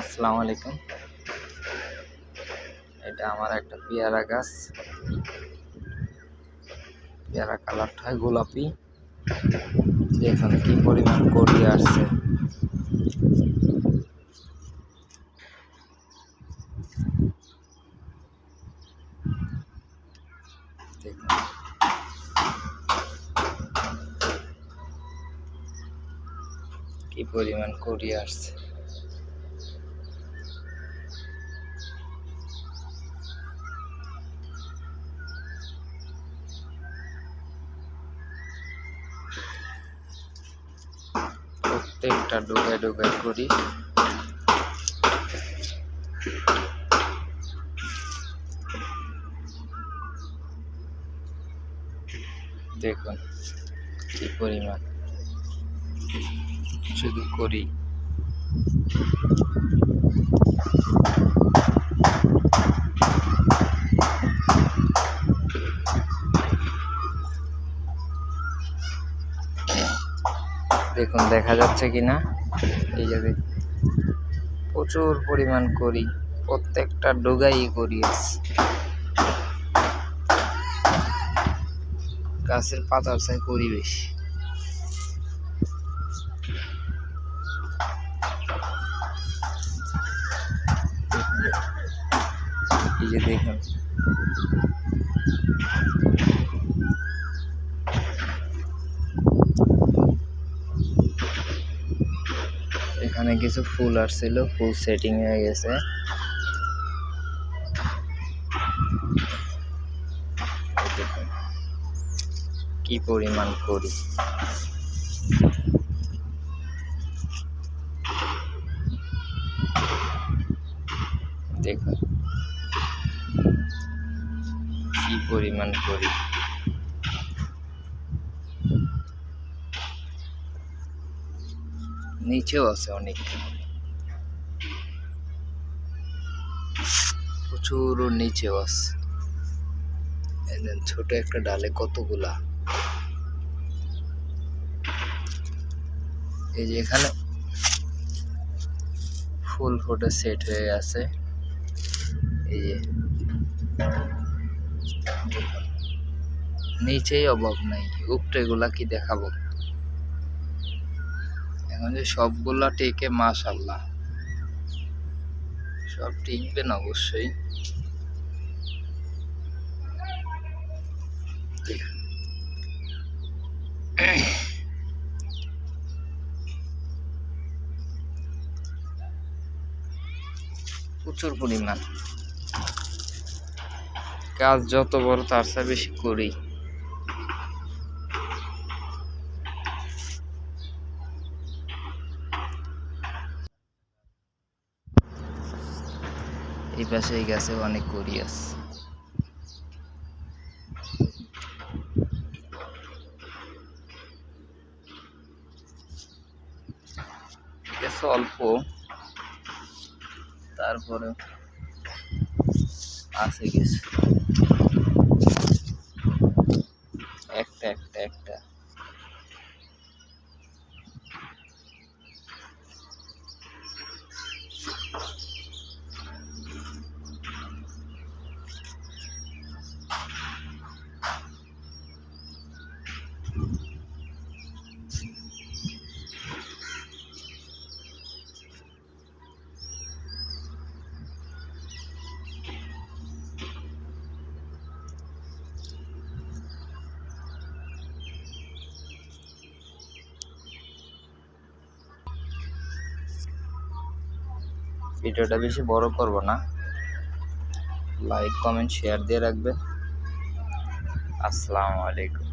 আসসালামু আলাইকুম। এটা আমার একটা পেয়ারা গাছ। পেয়ারা কালারটা হয় গোলাপি। দেখুন কি পরিমাণ করি আসছে? কি পরিমাণ করি আসছে? প্রত্যেকটা ডুবে ডুবে করি। দেখুন কি পরিমাণ। শুধু করি। দেখুন, দেখা যাচ্ছে কি না এই যে প্রচুর পরিমাণ করি, প্রত্যেকটা ডোগাই করি গাছের পাতার চাই করি বেশি। এই যে দেখুন। এখানে কিছু ফুল আসছিল, ফুল সেটিং হয়ে গেছে। কি পরিমাণ করি। দেখুন, কি পরিমাণ করি। নিচেও আছে অনেক। প্রচুর নিচেও আছে। ছোট একটা ডালে কতগুলা? এই যে এখানে ফুল ফুটে সেট হয়ে আছে। এই যে নিচেই অভাব নাই। উপরে গুলা কি দেখাবো? এখন সবগুলা টেকে মাশাল্লাহ সব টিকবেন অবশ্যই। প্রচুর পরিমাণ। কাজ যত বড় তার চেয়ে বেশি করি। এই পাশে এই গাছে অনেক আছে আছে অল্প। তারপরে আছে কিছু। একটা একটা একটা। ভিডিওটা বেশি বড় করব না। লাইক কমেন্ট শেয়ার দিয়ে রাখবেন। আসসালামু আলাইকুম।